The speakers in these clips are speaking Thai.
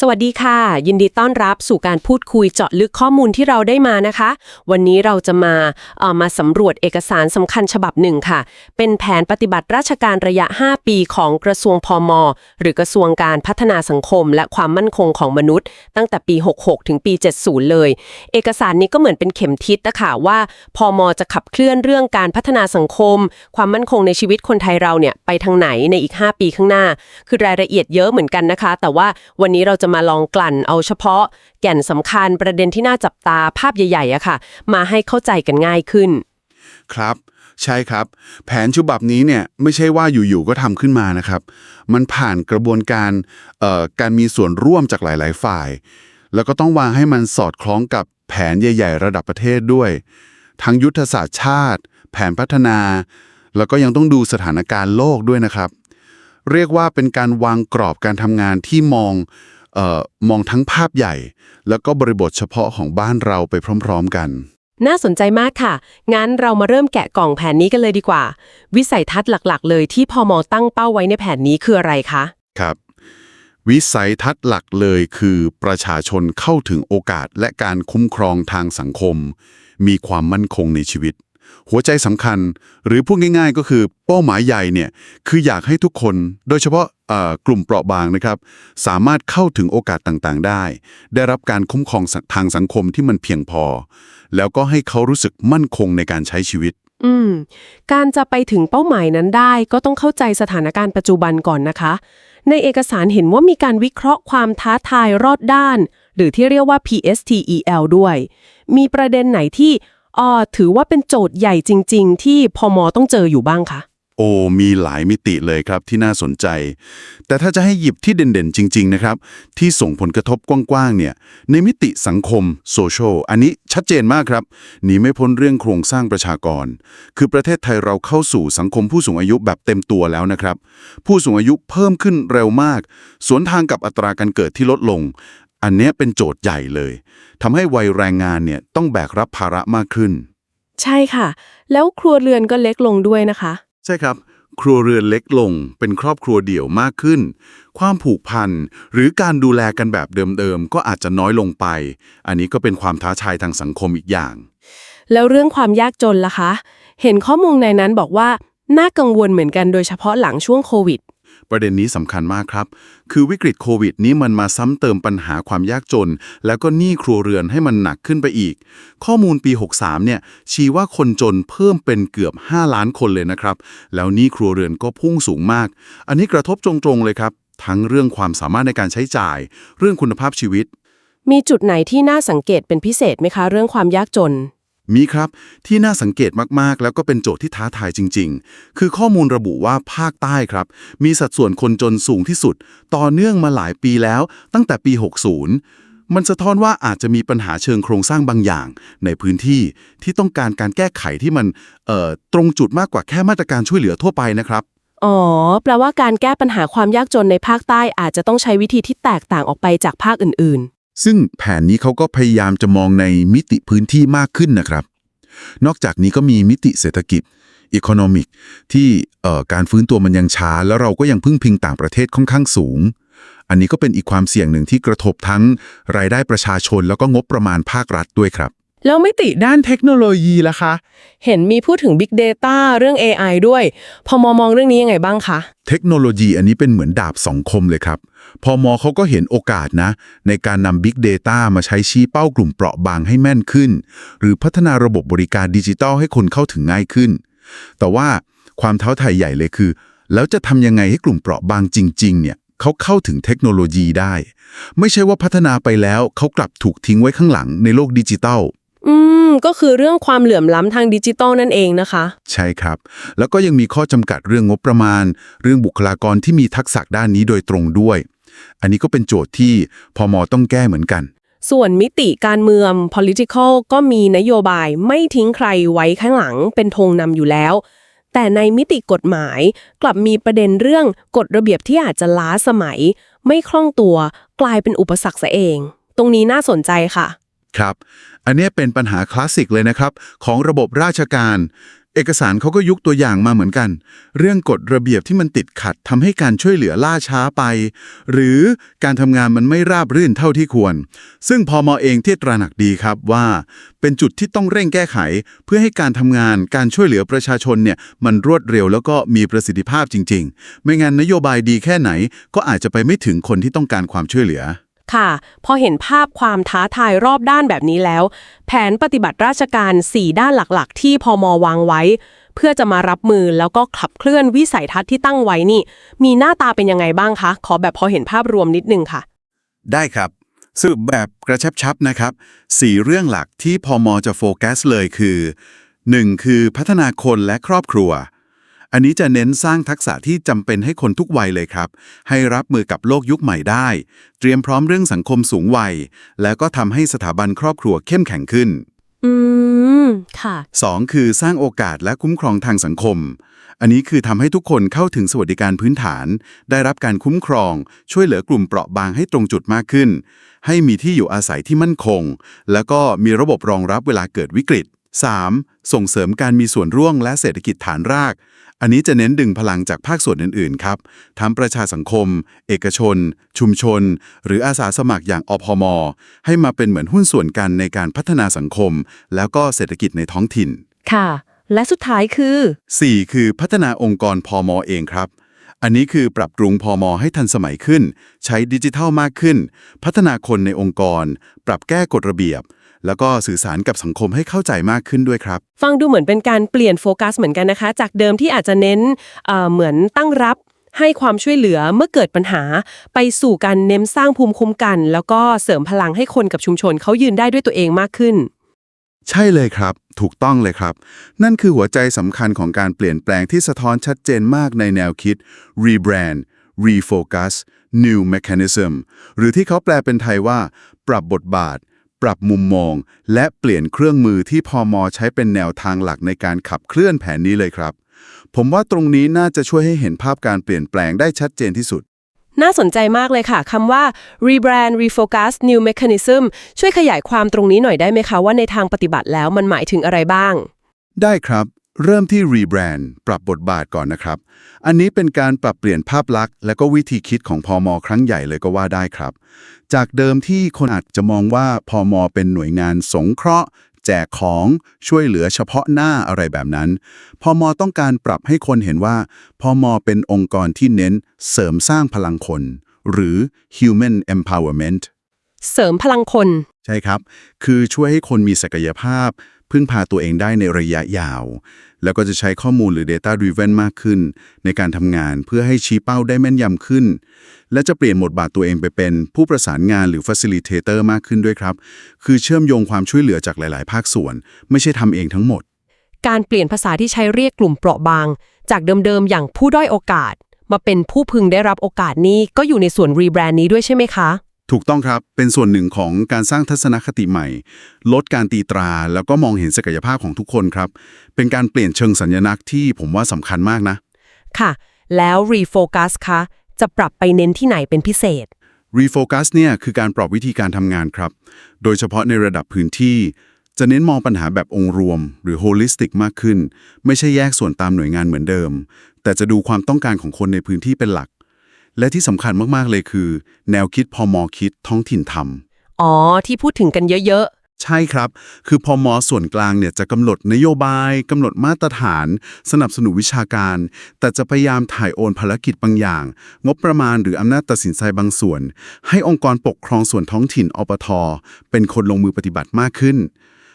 สวัสดีค่ะ ยินดีต้อนรับสู่การพูดคุยเจาะลึกข้อมูลที่เราได้มานะคะ วันนี้เราจะมาเอ่อมาสำรวจเอกสารสำคัญฉบับหนึ่งค่ะ เป็นแผนปฏิบัติราชการระยะ 5 ปีของกระทรวงพมหรือกระทรวงการพัฒนาสังคม และความมั่นคงของมนุษย์ ตั้งแต่ปี 66 ถึงปี 70 เลย เอกสารนี้ก็เหมือนเป็นเข็มทิศนะคะว่าพมจะขับเคลื่อนเรื่องการพัฒนาสังคม ความมั่นคงในชีวิตคนไทยเราเนี่ยไปทางไหนในอีก 5 ปีข้างหน้า คือรายละเอียดเยอะเหมือนกันนะคะ แต่ว่าวันนี้เราจะมาลองกลั่นเอาเฉพาะแก่นสำคัญประเด็นที่น่าจับตาภาพใหญ่ๆอะค่ะ มาให้เข้าใจกันง่ายขึ้น ครับ ใช่ครับ แผนฉบับนี้เนี่ยไม่ใช่ว่าอยู่ๆก็ทำขึ้นมานะครับ มันผ่านกระบวนการเอ่อการมีส่วนร่วมจากหลาย ๆ ฝ่าย แล้วก็ต้องวางให้มันสอดคล้องกับแผนใหญ่ ๆ ระดับประเทศด้วย ทั้งยุทธศาสตร์ชาติ แผนพัฒนา แล้วก็ยังต้องดูสถานการณ์โลกด้วยนะครับเรียกว่าเป็นการวางกรอบการทำงานที่มอง มองทั้งภาพใหญ่ แล้วก็บริบทเฉพาะของบ้านเราไปพร้อมๆกัน น่าสนใจมากค่ะ งั้นเรามาเริ่มแกะกล่องแผนนี้กันเลยดีกว่า วิสัยทัศน์หลักๆ เลยที่พมตั้งเป้าไว้ในแผนนี้คืออะไรคะ ครับ วิสัยทัศน์หลักเลยคือประชาชนเข้าถึงโอกาสและการคุ้มครองทางสังคม มีความมั่นคงในชีวิต หัวใจสำคัญ หรือพูดง่าย ๆ ก็คือเป้าหมายใหญ่เนี่ยคืออยากให้ทุกคน โดยเฉพาะกลุ่มเปราะบางนะครับ สามารถเข้าถึงโอกาสต่างๆ ได้ ได้รับการคุ้มครองทางสังคมที่มันเพียงพอ แล้วก็ให้เขารู้สึกมั่นคงในการใช้ชีวิต อืม การจะไปถึงเป้าหมายนั้นได้ ก็ต้องเข้าใจสถานการณ์ปัจจุบันก่อนนะคะ ในเอกสารเห็นว่ามีการวิเคราะห์ความท้าทายรอดด้าน หรือที่เรียกว่า PSTEL ด้วย มีประเด็นไหนที่ อ่อถือว่าเป็นโจทย์ใหญ่จริง ๆ ที่พมต้องเจออยู่บ้างคะ โอ้มีหลายมิติเลยครับที่น่าสนใจ แต่ถ้าจะให้หยิบที่เด่นๆ จริง ๆ นะครับ ที่ส่งผลกระทบกว้างๆเนี่ยในมิติสังคมโซเชียลอันนี้ชัดเจนมากครับหนีไม่พ้นเรื่องโครงสร้างประชากร คือประเทศไทยเราเข้าสู่สังคมผู้สูงอายุแบบเต็มตัวแล้วนะครับ ผู้สูงอายุเพิ่มขึ้นเร็วมาก สวนทางกับอัตราการเกิดที่ลดลง อันเนี้ยเป็นโจทย์ใหญ่เลยทำให้วัยแรงงานเนี่ยต้องแบกรับภาระมากขึ้น ใช่ค่ะ แล้วครัวเรือนก็เล็กลงด้วยนะคะ ใช่ครับ ครัวเรือนเล็กลง เป็นครอบครัวเดี่ยวมากขึ้น ความผูกพันหรือการดูแลกันแบบเดิมๆก็อาจจะน้อยลงไป อันนี้ก็เป็นความท้าทายทางสังคมอีกอย่าง แล้วเรื่องความยากจนล่ะคะ เห็นข้อมูลในนั้นบอกว่าน่ากังวลเหมือนกันโดยเฉพาะหลังช่วงโควิด ประเด็นนี้สำคัญมากครับ คือวิกฤตโควิดนี้มันมาซ้ำเติมปัญหาความยากจน แล้วก็หนี้ครัวเรือนให้มันหนักขึ้นไปอีก ข้อมูลปี 63 เนี่ย ชี้ว่าคนจนเพิ่มเป็นเกือบ 5 ล้านคนเลยนะครับ แล้วหนี้ครัวเรือนก็พุ่งสูงมาก อันนี้กระทบตรงๆเลยครับ ทั้งเรื่องความสามารถในการใช้จ่าย เรื่องคุณภาพชีวิต มีจุดไหนที่น่าสังเกตเป็นพิเศษไหมคะ เรื่องความยากจน มีครับที่น่าสังเกตมากๆ แล้วก็เป็นโจทย์ที่ท้าทายจริง ๆ คือข้อมูลระบุว่าภาคใต้ครับ มีสัดส่วนคนจนสูงที่สุด ต่อเนื่องมาหลายปีแล้ว ตั้งแต่ปี 60 มันสะท้อนว่าอาจจะมีปัญหาเชิงโครงสร้างบางอย่าง ในพื้นที่ที่ต้องการการแก้ไขที่มันเอ่อตรงจุดมากกว่าแค่มาตรการช่วยเหลือทั่วไปนะครับอ๋อ แปลว่าการแก้ปัญหาความยากจนในภาคใต้อาจจะต้องใช้วิธีที่แตกต่างออกไปจากภาคอื่น ซึ่งแผนนี้เขาก็พยายามจะมองในมิติพื้นที่มากขึ้นนะครับ นอกจากนี้ก็มีมิติเศรษฐกิจอีโคโนมิกที่เอ่อการฟื้นตัวมันยังช้า แล้วเราก็ยังพึ่งพิงต่างประเทศค่อนข้างสูง อันนี้ก็เป็นอีกความเสี่ยงหนึ่งที่กระทบทั้งรายได้ประชาชนแล้วก็งบประมาณภาครัฐด้วยครับ แล้วมิติด้านเทคโนโลยีล่ะคะ เห็นมีพูดถึง Big Data เรื่อง AI ด้วย พอมมองเรื่องนี้ยังไงบ้างคะ เทคโนโลยีอันนี้เป็นเหมือนดาบสองคมเลยครับ พอมอเขาก็เห็นโอกาสนะ ในการนำ Big Data มาใช้ชี้เป้ากลุ่มเปราะบางให้แม่นขึ้น หรือพัฒนาระบบบริการดิจิทัลให้คนเข้าถึงง่ายขึ้น แต่ว่าความท้าทายใหญ่เลยคือ แล้วจะทำยังไงให้กลุ่มเปราะบางจริง ๆ เนี่ยเขาเข้าถึงเทคโนโลยีได้ ไม่ใช่ว่าพัฒนาไปแล้วเขากลับถูกทิ้งไว้ข้างหลังในโลกดิจิทัล อืม ก็คือเรื่องความเหลื่อมล้ำทางดิจิตอลนั่นเองนะคะ ใช่ครับ แล้วก็ยังมีข้อจำกัดเรื่องงบประมาณ เรื่องบุคลากรที่มีทักษะด้านนี้โดยตรงด้วย อันนี้ก็เป็นโจทย์ที่พอมอต้องแก้เหมือนกัน ส่วนมิติการเมือง political ก็มีนโยบายไม่ทิ้งใครไว้ข้างหลังเป็นธงนำอยู่แล้ว แต่ในมิติกฎหมายกลับมีประเด็นเรื่องกฎระเบียบที่อาจจะล้าสมัย ไม่คล่องตัว กลายเป็นอุปสรรคซะเอง ตรงนี้น่าสนใจค่ะ ครับ อันนี้เป็นปัญหาคลาสสิกเลยนะครับ ของระบบราชการ เอกสารเขาก็ยกตัวอย่างมาเหมือนกัน เรื่องกฎระเบียบที่มันติดขัดทำให้การช่วยเหลือล่าช้าไป หรือการทำงานมันไม่ราบรื่นเท่าที่ควร ซึ่งพอมอเองที่ตระหนักดีครับว่า เป็นจุดที่ต้องเร่งแก้ไข เพื่อให้การทำงานการช่วยเหลือประชาชนเนี่ยมันรวดเร็วแล้วก็มีประสิทธิภาพจริง ๆ ไม่งั้นนโยบายดีแค่ไหน ก็อาจจะไปไม่ถึงคนที่ต้องการความช่วยเหลือ ค่ะ พอเห็นภาพความท้าทายรอบด้านแบบนี้แล้ว แผนปฏิบัติราชการ 4 ด้านหลักๆ ที่พอมวางไว้ เพื่อจะมารับมือแล้วก็ขับเคลื่อนวิสัยทัศน์ที่ตั้งไว้นี่ มีหน้าตาเป็นยังไงบ้างคะ ขอแบบพอเห็นภาพรวมนิดนึงค่ะ ได้ครับสรุปแบบกระชับชับนะครับสี่เรื่องหลักที่พอมอจะโฟกัสเลยคือ 1. คือพัฒนาคนและครอบครัว อันนี้จะเน้นสร้างทักษะที่จำเป็นให้คนทุกวัยเลยครับ ให้รับมือกับโลกยุคใหม่ได้ เตรียมพร้อมเรื่องสังคมสูงวัย แล้วก็ทำให้สถาบันครอบครัวเข้มแข็งขึ้น อืม ค่ะ 2. คือสร้างโอกาสและคุ้มครองทางสังคม อันนี้คือทำให้ทุกคนเข้าถึงสวัสดิการพื้นฐาน ได้รับการคุ้มครอง ช่วยเหลือกลุ่มเปราะบางให้ตรงจุดมากขึ้น ให้มีที่อยู่อาศัยที่มั่นคง แล้วก็มีระบบรองรับเวลาเกิดวิกฤต 3. ส่งเสริมการมีส่วนร่วมและเศรษฐกิจฐานราก อันนี้จะเน้นดึงพลังจากภาคส่วนอื่น ๆ ครับ ทั้งประชาสังคม เอกชน ชุมชน หรืออาสาสมัครอย่างอพม ให้มาเป็นเหมือนหุ้นส่วนกันในการพัฒนาสังคม แล้วก็เศรษฐกิจในท้องถิ่น ค่ะ และสุดท้ายคือ 4. คือพัฒนาองค์กรพอมอเองครับอันนี้คือปรับปรุงพอมอให้ทันสมัยขึ้น ใช้ดิจิทัลมากขึ้น พัฒนาคนในองค์กร ปรับแก้กฎระเบียบ แล้วก็สื่อสารกับสังคมให้เข้าใจมากขึ้นด้วยครับ ฟังดูเหมือนเป็นการเปลี่ยนโฟกัสเหมือนกันนะคะ จากเดิมที่อาจจะเน้นเอ่อเหมือนตั้งรับให้ความช่วยเหลือเมื่อเกิดปัญหา ไปสู่การเน้นสร้างภูมิคุ้มกัน แล้วก็เสริมพลังให้คนกับชุมชนเขายืนได้ด้วยตัวเองมากขึ้น ใช่เลยครับ ถูกต้องเลยครับ นั่นคือหัวใจสำคัญของการเปลี่ยนแปลงที่สะท้อนชัดเจนมากในแนวคิด rebrand refocus new mechanism หรือที่เขาแปลเป็นไทยว่า ปรับบทบาท ปรับมุมมอง และเปลี่ยนเครื่องมือที่พอมอใช้เป็นแนวทางหลักในการขับเคลื่อนแผนนี้เลยครับ ผมว่าตรงนี้น่าจะช่วยให้เห็นภาพการเปลี่ยนแปลงได้ชัดเจนที่สุด น่าสนใจมากเลยค่ะคำว่า rebrand refocus new mechanism ช่วยขยายความตรงนี้หน่อยได้ไหมคะว่าในทางปฏิบัติแล้วมันหมายถึงอะไรบ้าง ได้ครับ เริ่มที่ rebrand ปรับบทบาทก่อนนะครับ อันนี้เป็นการปรับเปลี่ยนภาพลักษณ์และก็วิธีคิดของพอมอครั้งใหญ่เลยก็ว่าได้ครับ จากเดิมที่คนอาจจะมองว่าพอมอเป็นหน่วยงานสงเคราะห์ แจกของช่วยเหลือเฉพาะหน้าอะไรแบบนั้น พอมอต้องการปรับให้คนเห็นว่าพอมอเป็นองค์กรที่เน้นเสริมสร้างพลังคน หรือ human empowerment เสริมพลังคน ใช่ครับ คือช่วยให้คนมีศักยภาพ พึ่งพาตัวเองได้ในระยะยาว แล้วก็จะใช้ข้อมูลหรือ Data Driven มากขึ้น ในการทำงานเพื่อให้ชี้เป้าได้แม่นยำขึ้น และจะเปลี่ยนบทบาทตัวเองไปเป็นผู้ประสานงานหรือ Facilitator มากขึ้นด้วยครับ คือเชื่อมโยงความช่วยเหลือจากหลาย ๆ ภาคส่วน ไม่ใช่ทำเองทั้งหมด การเปลี่ยนภาษาที่ใช้เรียกกลุ่มเปราะบาง จากเดิม ๆ อย่างผู้ด้อยโอกาส มาเป็นผู้พึงได้รับโอกาสนี้ก็อยู่ในส่วนรีแบรนด์นี้ด้วยใช่ไหมคะ ถูกต้องครับ เป็นส่วนหนึ่งของการสร้างทัศนคติใหม่ ลดการตีตรา แล้วก็มองเห็นศักยภาพของทุกคนครับ เป็นการเปลี่ยนเชิงสัญลักษณ์ที่ผมว่าสำคัญมากนะ ค่ะ แล้วรีโฟกัสคะจะปรับไปเน้นที่ไหนเป็นพิเศษ Refocus เนี่ยคือการปรับวิธีการทำงานครับ โดยเฉพาะในระดับพื้นที่ จะเน้นมองปัญหาแบบองค์รวม หรือ holistic มากขึ้น ไม่ใช่แยกส่วนตามหน่วยงานเหมือนเดิม แต่จะดูความต้องการของคนในพื้นที่เป็นหลัก และที่สำคัญมาก ๆ เลยคือ แนวคิดพอมอคิดท้องถิ่นทำอ๋อ ที่พูดถึงกันเยอะใช่ครับ คือพอมอส่วนกลางเนี่ยจะกำหนดนโยบายกำหนดมาตรฐาน สนับสนุนวิชาการ แต่จะพยายามถ่ายโอนภารกิจบางอย่าง งบประมาณหรืออำนาจตัดสินใจบางส่วน ให้องค์กรปกครองส่วนท้องถิ่นอปท เป็นคนลงมือปฏิบัติมากขึ้น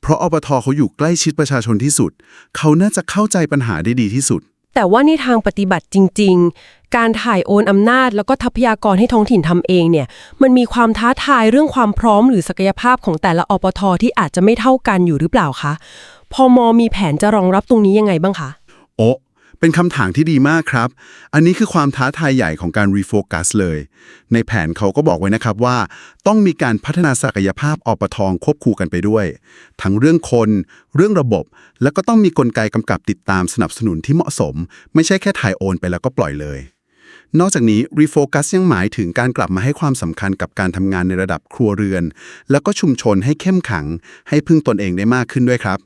เพราะอปทเขาอยู่ใกล้ชิดประชาชนที่สุด เขาน่าจะเข้าใจปัญหาได้ดีที่สุดๆแต่ว่าในทางปฏิบัติจริงๆ การถ่ายโอนอำนาจ แล้วก็ทรัพยากรให้ท้องถิ่นทำเองเนี่ยมันมีความท้าทายเรื่องความพร้อมหรือศักยภาพของแต่ละอปทที่อาจจะไม่เท่ากันอยู่หรือเปล่าคะพอมอมีแผนจะรองรับตรงนี้ยังไงบ้างคะโอ้เป็นคำถามที่ดีมากครับ อันนี้คือความท้าทายใหญ่ของการรีโฟกัสเลย ในแผนเขาก็บอกไว้นะครับว่า ต้องมีการพัฒนาศักยภาพอปทองควบคู่กันไปด้วย ทั้งเรื่องคน เรื่องระบบ แล้วก็ต้องมีกลไกกำกับติดตามสนับสนุนที่เหมาะสม ไม่ใช่แค่ถ่ายโอนไปแล้วก็ปล่อยเลย นอกจากนี้ refocus ยังหมายถึงการกลับมาให้ความสำคัญกับการทำงานในระดับครัวเรือน แล้วก็ชุมชนให้เข้มขัง ให้พึ่งตนเองได้มากขึ้นด้วยครับ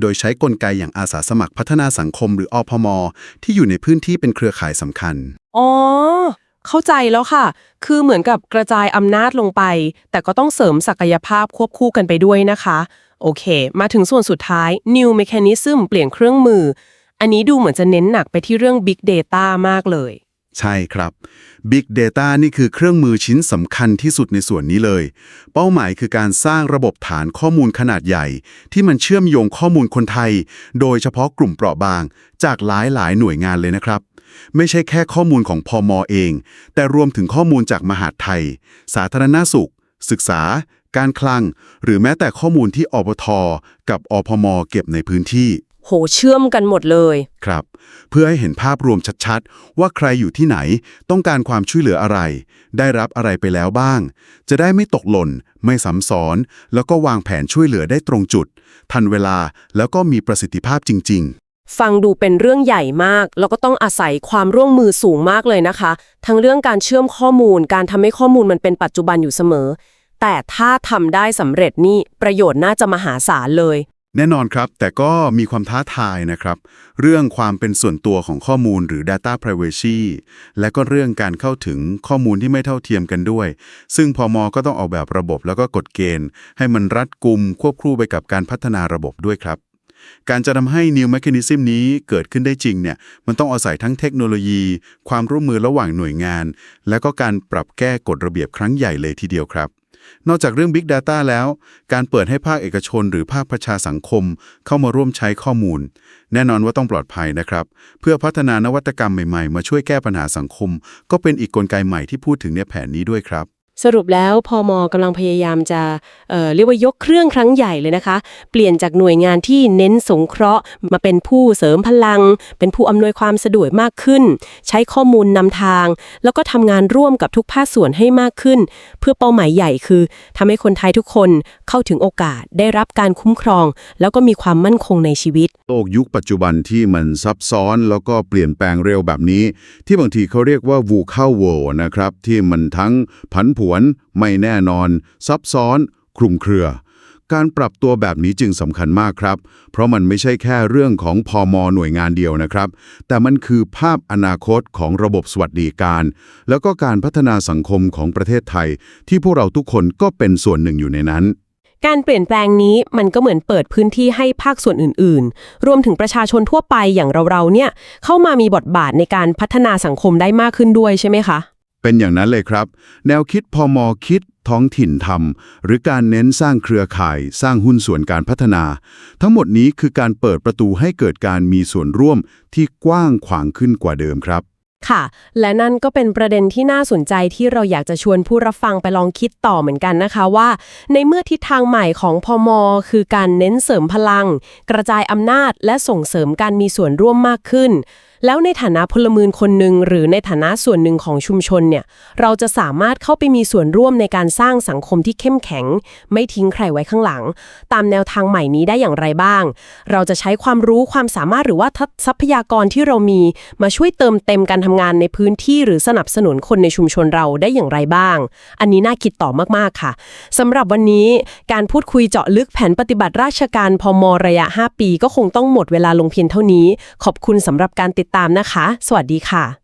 โดยใช้กลไกอย่างอาสาสมัครพัฒนาสังคมหรืออพม ที่อยู่ในพื้นที่เป็นเครือข่ายสำคัญ อ๋อ เข้าใจแล้วค่ะ คือเหมือนกับกระจายอำนาจลงไป แต่ก็ต้องเสริมศักยภาพควบคู่กันไปด้วยนะคะ โอเค มาถึงส่วนสุดท้าย new mechanism เปลี่ยนเครื่องมือ อันนี้ดูเหมือนจะเน้นหนักไปที่เรื่อง big data มากเลย ใช่ครับ Big Data นี่คือเครื่องมือชิ้นสำคัญที่สุดในส่วนนี้เลย เป้าหมายคือการสร้างระบบฐานข้อมูลขนาดใหญ่ ที่มันเชื่อมโยงข้อมูลคนไทย โดยเฉพาะกลุ่มเปราะบาง จากหลายหลายหน่วยงานเลยนะครับ ไม่ใช่แค่ข้อมูลของพอมอเอง แต่รวมถึงข้อมูลจากมหาดไทย สาธารณสุข ศึกษา การคลัง หรือแม้แต่ข้อมูลที่อปทกับอพมเก็บในพื้นที่ โหเชื่อมกันหมดเลย ครับ เพื่อให้เห็นภาพรวมชัดๆ ว่าใครอยู่ที่ไหน ต้องการความช่วยเหลืออะไร ได้รับอะไรไปแล้วบ้าง จะได้ไม่ตกหล่น ไม่ซ้ำซ้อน แล้วก็วางแผนช่วยเหลือได้ตรงจุด ทันเวลาแล้วก็มีประสิทธิภาพจริงฟังดูเป็นเรื่องใหญ่มาก แล้วก็ต้องอาศัยความร่วมมือสูงมากเลยนะคะ ทั้งเรื่องการเชื่อมข้อมูล การทำให้ข้อมูลมันเป็นปัจจุบันอยู่เสมอ แต่ถ้าทำได้สำเร็จนี่ประโยชน์น่าจะมหาศาลเลยๆ แน่นอนครับ แต่ก็มีความท้าทายนะครับ เรื่องความเป็นส่วนตัวของข้อมูลหรือ data privacy และก็เรื่องการเข้าถึงข้อมูลที่ไม่เท่าเทียมกันด้วย ซึ่งพอมก็ต้องออกแบบระบบแล้วก็กฎเกณฑ์ ให้มันรัดกุมควบคู่ไปกับการพัฒนาระบบด้วยครับ การจะทำให้ New Mechanism นี้เกิดขึ้นได้จริงเนี่ยมันต้องอาศัยทั้งเทคโนโลยี ความร่วมมือระหว่างหน่วยงาน และก็การปรับแก้กฎระเบียบครั้งใหญ่เลยทีเดียวครับ นอกจากเรื่อง Big Data แล้ว การเปิดให้ภาคเอกชนหรือภาคประชาสังคม เข้ามาร่วมใช้ข้อมูล แน่นอนว่าต้องปลอดภัยนะครับ เพื่อพัฒนานวัตกรรมใหม่ๆ มาช่วยแก้ปัญหาสังคม ก็เป็นอีกกลไกใหม่ที่พูดถึงในแผนนี้ด้วยครับ สรุปแล้วพอมกำลังพยายามจะเเรียกว่ายกเครื่องครั้งใหญ่เลยนะคะ เปลี่ยนจากหน่วยงานที่เน้นสงเคราะห์ มาเป็นผู้เสริมพลัง เป็นผู้อำนวยความสะดวกมากขึ้น ใช้ข้อมูลนำทาง แล้วก็ทำงานร่วมกับทุกภาคส่วนให้มากขึ้น เพื่อเป้าหมายใหญ่คือทำให้คนไทยทุกคนเข้าถึงโอกาสได้รับการคุ้มครอง แล้วก็มีความมั่นคงในชีวิต โลกยุคปัจจุบันที่มันซับซ้อน แล้วก็เปลี่ยนแปลงเร็วแบบนี้ ที่บางทีเขาเรียกว่า v u c a l world นะครับที่มันทั้งผันผวนไม่แน่นอน ซับซ้อน คลุมเครือ การปรับตัวแบบนี้จึงสำคัญมากครับ เพราะมันไม่ใช่แค่เรื่องของพอมหน่วยงานเดียวนะครับ แต่มันคือภาพอนาคตของระบบสวัสดิการ แล้วก็การพัฒนาสังคมของประเทศไทย ที่พวกเราทุกคนก็เป็นส่วนหนึ่งอยู่ในนั้นการเปลี่ยนแปลงนี้มันก็เหมือนเปิดพื้นที่ให้ภาคส่วนอื่น ๆ รวมถึงประชาชนทั่วไปอย่างเราๆเนี่ยเข้ามามีบทบาทในการพัฒนาสังคมได้มากขึ้นด้วยใช่ไหมคะ เป็นอย่างนั้นเลยครับ แนวคิดพอมอคิดท้องถิ่นทำหรือการเน้นสร้างเครือข่าย สร้างหุ้นส่วนการพัฒนา ทั้งหมดนี้คือการเปิดประตูให้เกิดการมีส่วนร่วมที่กว้างขวางขึ้นกว่าเดิมครับ ค่ะ และนั่นก็เป็นประเด็นที่น่าสนใจที่เราอยากจะชวนผู้รับฟังไปลองคิดต่อเหมือนกันนะคะว่า ในเมื่อทิศทางใหม่ของพอมคือการเน้นเสริมพลัง กระจายอำนาจและส่งเสริมการมีส่วนร่วมมากขึ้น แล้วในฐานะพลเมืองคนหนึ่งหรือในฐานะส่วนหนึ่งของชุมชนเนี่ยเราจะสามารถเข้าไปมีส่วนร่วมในการสร้างสังคมที่เข้มแข็ง ไม่ทิ้งใครไว้ข้างหลัง ตามแนวทางใหม่นี้ได้อย่างไรบ้าง เราจะใช้ความรู้ความสามารถหรือว่าทรัพยากรที่เรามี มาช่วยเติมเต็มการทำงานในพื้นที่หรือสนับสนุนคนในชุมชนเราได้อย่างไรบ้าง อันนี้น่าคิดต่อมากๆค่ะสำหรับวันนี้การพูดคุยเจาะลึกแผนปฏิบัติราชการพมระยะ 5 ปี ก็คงต้องหมดเวลาลงเพียงเท่านี้ ขอบคุณสำหรับการติดตามนะคะ สวัสดีค่ะ